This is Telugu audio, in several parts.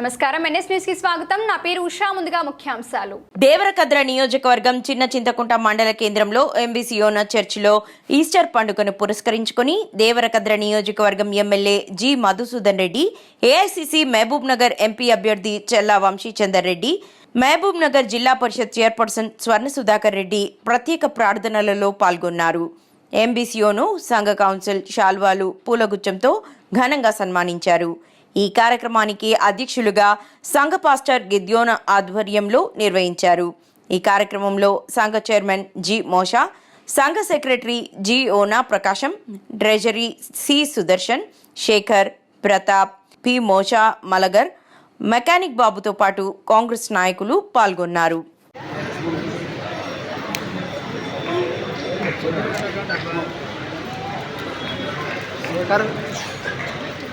నమస్కారం. ఎన్ఎస్ న్యూస్కి స్వాగతం. నా పేరు ఉషా. ముందుగా ముఖ్యాంశాలు. దేవరకద్ర నియోజకవర్గం చిన్న చింతకుంట మండల కేంద్రంలో ఎంబీసీయోన చర్చిలో ఈస్టర్ పండుగను పురస్కరించుకుని దేవరకద్ర నియోజకవర్గం MLA G Madhusudan Reddy AICC Mahabubnagar MP అభ్యర్థి చెల్లా వంశీచందర్ రెడ్డి మహబూబ్ నగర్ జిల్లా పరిషత్ చైర్పర్సన్ స్వర్ణ సుధాకర్ రెడ్డి ప్రత్యేక ప్రార్థనలలో పాల్గొన్నారు. ఎంబీసీఓను సంఘ కౌన్సిల్ శాల్వాలు పూలగుచ్చంతో ఘనంగా సన్మానించారు. ఈ కార్యక్రమానికి అధ్యక్షులుగా సంఘ పాస్టర్ గిద్యోన ఆధ్వర్యంలో నిర్వహించారు. ఈ కార్యక్రమంలో సంఘ చైర్మన్ జి మోషా సంఘ సెక్రటరీ జి ఓనా Prakasam treasury C Sudarshan Shekhar Pratap P మోషా మలగర్ మెకానిక్ బాబుతో పాటు కాంగ్రెస్ నాయకులు పాల్గొన్నారు.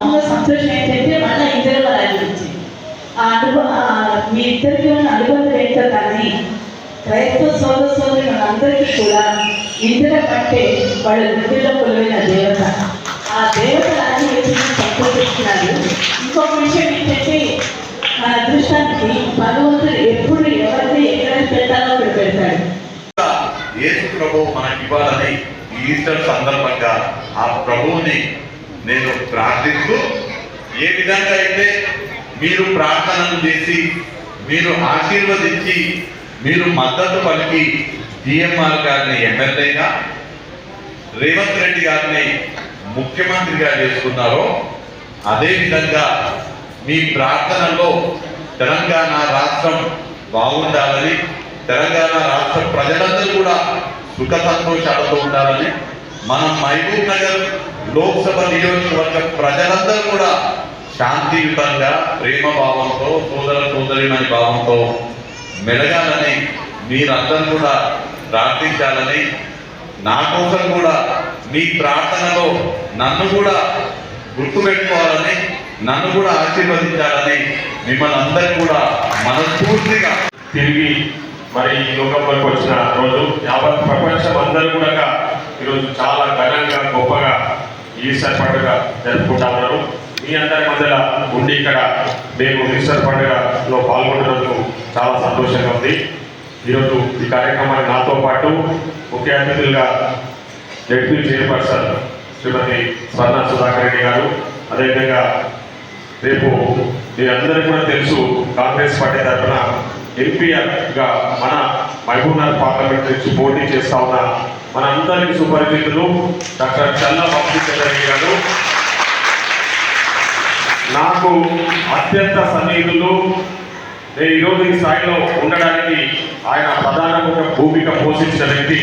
అందులో సంతోషం ఏంటంటే మళ్ళీ ఇద్దరు వాళ్ళ గురించి ఆ అనుభవం ఆ మీ ఇద్దరికి ఉన్న అనుబంధం ఏంటో కానీ క్రైస్తవ సోదర సోదరి మనందరికీ కూడా ఇద్దరు కంటే వాళ్ళ వృద్ధిలో కొలువైన దేవత. ఆ దేవతలన్నీ వచ్చి సంతోషిస్తున్నారు ఇంకొక విషయం ఏంటంటే మన అదృష్టానికి భగవంతుడు ఎప్పుడు ఎవరిని ఎక్కడ పెట్టాలో అక్కడ పెడతాడు. యేసు ప్రభు మనకి ఇవ్వాలని ఈస్టర్ సందర్భంగా ఆ ప్రభువుని నేను ప్రార్థిస్తూ ఏ విధంగా అయితే మీరు ప్రార్థనలు చేసి మీరు ఆశీర్వదించి మీరు మద్దతు పలికి డిఎంఆర్ గారిని ఎమ్మెల్యేగా రేవంత్ రెడ్డి గారిని ముఖ్యమంత్రిగా చేసుకున్నారో అదేవిధంగా మీ ప్రార్థనలో తెలంగాణ రాష్ట్రం బాగుండాలని తెలంగాణ రాష్ట్ర ప్రజలందరూ కూడా సుఖ సంతోషాలతో ఉండాలని మనం మహబూబ్ నగర్ లోక్సభ నియోజకవర్గ ప్రజలందరూ కూడా శాంతియుతంగా ప్రేమ భావంతో సోదర సోదరిమని భావంతో మెలగాలని మీరందరూ కూడా ప్రార్థించాలని నా కోసం కూడా మీ ప్రార్థనలో నన్ను కూడా గుర్తుపెట్టుకోవాలని నన్ను కూడా ఆశీర్వదించాలని మిమ్మల్ని అందరూ కూడా మనస్ఫూర్తిగా తిరిగి మరి ఈ లోకంలోకి వచ్చిన రోజు యావత్ ప్రపంచం అందరూ కూడా ఈరోజు చాలా ఘనంగా గొప్పగా ఈస్టర్ పండుగ జరుపుకుంటా ఉన్నారు. మీ అందరి మధ్యలో ఉండి ఇక్కడ మేము ఈస్టర్ పండుగలో పాల్గొంటున్నందుకు చాలా సంతోషంగా ఉంది. ఈరోజు ఈ కార్యక్రమానికి నాతో పాటు ముఖ్య అతిథులుగా జడ్పీ చైర్పర్సన్ శ్రీమతి స్వర్ణ సుధాకర్ రెడ్డి గారు అదేవిధంగా రేపు మీరందరికీ కూడా తెలుసు కాంగ్రెస్ పార్టీ తరఫున ఎంపీఆర్గా మన మహబూబ్నగర్ పార్లమెంట్ నుంచి పోటీ చేస్తా ఉన్న మన అందరికీ సుపరిచితులు డాక్టర్ చల్ల బాబు గారు. నాకు అత్యంత సన్నిహితులు. నేను ఈరోజు ఈ స్థాయిలో ఉండడానికి ఆయన ప్రధానమైన భూమిక పోషించిన వ్యక్తి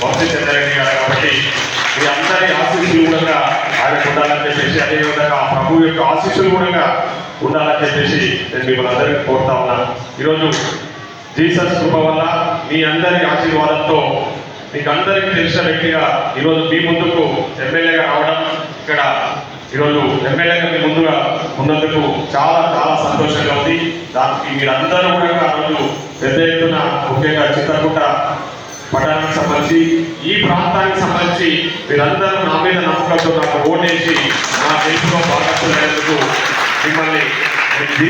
వంశీచంద్రరెడ్డి గారు కాబట్టి మీ అందరి ఆశీస్సులు కూడా ఆయన ఉండాలని చెప్పేసి అదేవిధంగా ఆ ప్రభు యొక్క ఆశీస్సులు కూడా ఉండాలని చెప్పేసి నేను మిమ్మల్ని అందరికీ కోరుతా ఉన్నాను. ఈరోజు జీసస్ కృప వల్ల మీ అందరి ఆశీర్వాదంతో మీకు అందరికీ తెలిసిన వ్యక్తిగా ఈరోజు మీ ముందుకు ఎమ్మెల్యేగా రావడం ఇక్కడ ఈరోజు ఎమ్మెల్యేగా మీ ముందుగా ఉన్నందుకు చాలా చాలా సంతోషంగా ఉంది. దానికి మీరందరూ కూడా ఆ రోజు పెద్ద ఎత్తున ముఖ్యంగా చిత్తకుంట పట్టణానికి సంబంధించి ఈ ప్రాంతానికి సంబంధించి మీరందరూ నా మీద నమ్మకంతో నాకు ఓటేసి నా దేశంలో భాగస్వామ్యందుకు మిమ్మల్ని మీ